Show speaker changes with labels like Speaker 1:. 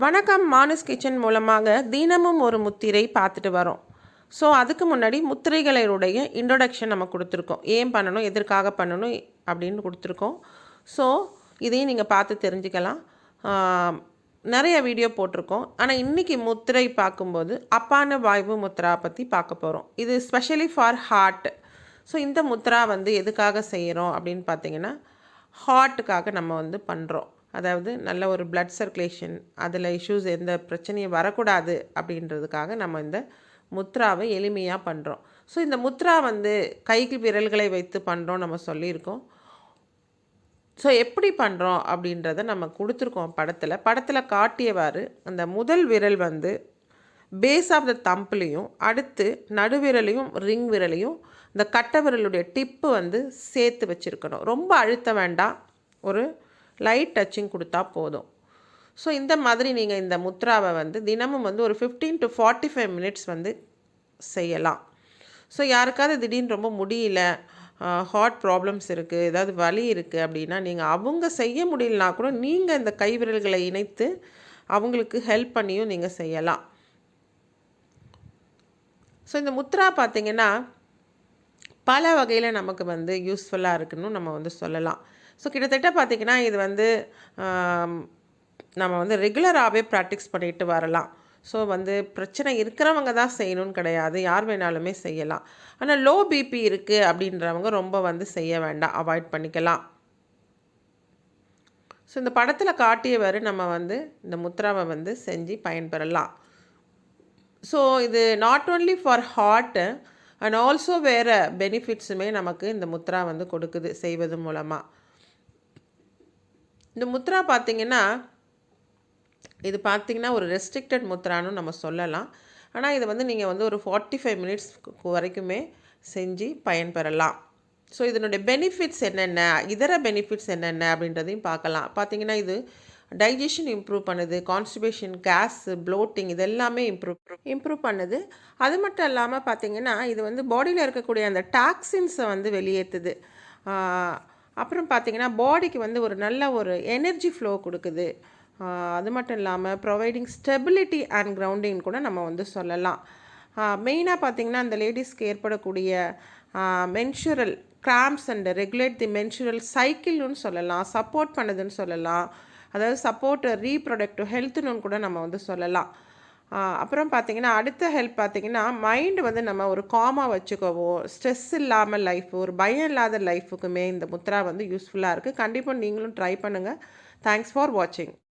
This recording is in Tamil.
Speaker 1: வணக்கம் மானுஸ் கிச்சன் மூலமாக தினமும் ஒரு முத்திரை பார்த்துட்டு வரோம். ஸோ அதுக்கு முன்னாடி முத்திரைகளுடைய இன்ட்ரொடக்ஷன் நம்ம கொடுத்துருக்கோம். ஏன் பண்ணணும் எதற்காக பண்ணணும் அப்படின்னு கொடுத்துருக்கோம். ஸோ இதையும் நீங்கள் பார்த்து தெரிஞ்சுக்கலாம். நிறைய வீடியோ போட்டிருக்கோம். ஆனால் இன்றைக்கி முத்திரை பார்க்கும்போது அப்பான வாய்வு முத்ரா பற்றி பார்க்க போகிறோம் இது ஸ்பெஷலி ஃபார் ஹார்ட் ஸோ இந்த முத்ரா வந்து எதுக்காக செய்கிறோம் அப்படின்னு பார்த்தீங்கன்னா ஹார்ட்டுக்காக நம்ம வந்து பண்ணுறோம் அதாவது நல்ல ஒரு பிளட் சர்க்குலேஷன் அதில் இஷ்யூஸ் எந்த பிரச்சனையும் வரக்கூடாது அப்படின்றதுக்காக நம்ம இந்த முத்ராவை எளிமையாக பண்ணுறோம் ஸோ இந்த முத்ரா வந்து கைக்கு விரல்களை வைத்து பண்ணுறோம் நம்ம சொல்லியிருக்கோம். ஸோ எப்படி பண்ணுறோம் அப்படின்றத நம்ம கொடுத்துருக்கோம் படத்தில். படத்தில் காட்டியவாறு அந்த முதல் விரல் வந்து பேஸ் ஆஃப் த தம்பிலையும் அடுத்து நடுவிரலையும் ரிங் விரலையும் இந்த கட்டை விரலுடைய டிப்பு வந்து சேர்த்து வச்சுருக்கணும். ரொம்ப அழுத்த வேண்டாம். ஒரு லைட் டச்சிங் கொடுத்தா போதும். ஸோ இந்த மாதிரி நீங்கள் இந்த முத்ராவை வந்து தினமும் வந்து ஒரு 15 டு ஃபார்ட்டி ஃபைவ் மினிட்ஸ் வந்து செய்யலாம். ஸோ யாருக்காவது திடீர்னு ரொம்ப முடியல ஹார்ட் ப்ராப்ளம்ஸ் இருக்குது ஏதாவது வலி இருக்குது அப்படின்னா நீங்கள் அவங்க செய்ய முடியலனா கூட நீங்கள் இந்த கை விரல்களை இணைத்து அவங்களுக்கு ஹெல்ப் பண்ணியும் நீங்கள் செய்யலாம். ஸோ இந்த முத்ரா பார்த்தீங்கன்னா பல வகையில் நமக்கு வந்து யூஸ்ஃபுல்லாக இருக்குன்னு நம்ம வந்து சொல்லலாம். ஸோ கிட்டத்தட்ட பார்த்திங்கன்னா இது வந்து நம்ம வந்து ரெகுலராகவே ப்ராக்டிஸ் பண்ணிட்டு வரலாம். ஸோ வந்து பிரச்சனை இருக்கிறவங்க தான் செய்யணும்னு கிடையாது. யார் வேணாலுமே செய்யலாம். ஆனால் லோ பிபி இருக்குது அப்படின்றவங்க ரொம்ப வந்து செய்ய வேண்டாம். அவாய்ட் பண்ணிக்கலாம். ஸோ இந்த படத்தில் காட்டியவர் நம்ம வந்து இந்த முத்ராவை வந்து செஞ்சு பயன்பெறலாம். ஸோ இது not only for heart and also வேறு பெனிஃபிட்ஸுமே நமக்கு இந்த முத்ரா வந்து கொடுக்குது செய்வது மூலமாக இந்த முத்ரா பார்த்தீங்கன்னா இது பார்த்தீங்கன்னா ஒரு ரெஸ்ட்ரிக்டட் முத்ரான்னு நம்ம சொல்லலாம். ஆனால் இதை வந்து நீங்கள் வந்து ஒரு ஃபார்ட்டி ஃபைவ் மினிட்ஸ் வரைக்குமே செஞ்சு பயன்பெறலாம். ஸோ இதனுடைய பெனிஃபிட்ஸ் என்னென்ன இதர பெனிஃபிட்ஸ் என்னென்ன அப்படின்றதையும் பார்க்கலாம். பார்த்தீங்கன்னா இது டைஜஷன் இம்ப்ரூவ் பண்ணுது கான்ஸ்டிபேஷன் கேஸ் ப்ளோட்டிங் இது எல்லாமே இம்ப்ரூவ் இம்ப்ரூவ் பண்ணுது. அது மட்டும் இல்லாமல் பார்த்தீங்கன்னா இது வந்து பாடியில் இருக்கக்கூடிய அந்த டாக்ஸின்ஸை வந்து வெளியேற்றுது அப்புறம் பார்த்தீங்கன்னா பாடிக்கு வந்து ஒரு நல்ல ஒரு எனர்ஜி ஃப்ளோ கொடுக்குது. அது மட்டும் இல்லாமல் ப்ரொவைடிங் ஸ்டெபிலிட்டி அண்ட் கிரவுண்டிங் கூட நம்ம வந்து சொல்லலாம். மெயினாக பார்த்திங்கன்னா அந்த லேடிஸ்க்கு ஏற்படக்கூடிய menstrual cramps and regulate the menstrual சைக்கிள்னு சொல்லலாம் சப்போர்ட் பண்ணுதுன்னு சொல்லலாம். அதாவது சப்போர்ட் ரீப்ரொடக்டிவ் ஹெல்த்துன்னு கூட நம்ம வந்து சொல்லலாம். அப்புறம் பார்த்திங்கன்னா அடுத்த ஹெல்ப் பார்த்திங்கன்னா மைண்டு வந்து நம்ம ஒரு காமாக வச்சுக்கவோ ஸ்ட்ரெஸ் இல்லாமல் லைஃப் ஒரு பயம் இல்லாத லைஃபுக்குமே இந்த முத்ரா வந்து யூஸ்ஃபுல்லாக இருக்குது கண்டிப்பாக நீங்களும் ட்ரை பண்ணுங்கள் தேங்க்ஸ் ஃபார் வாட்சிங்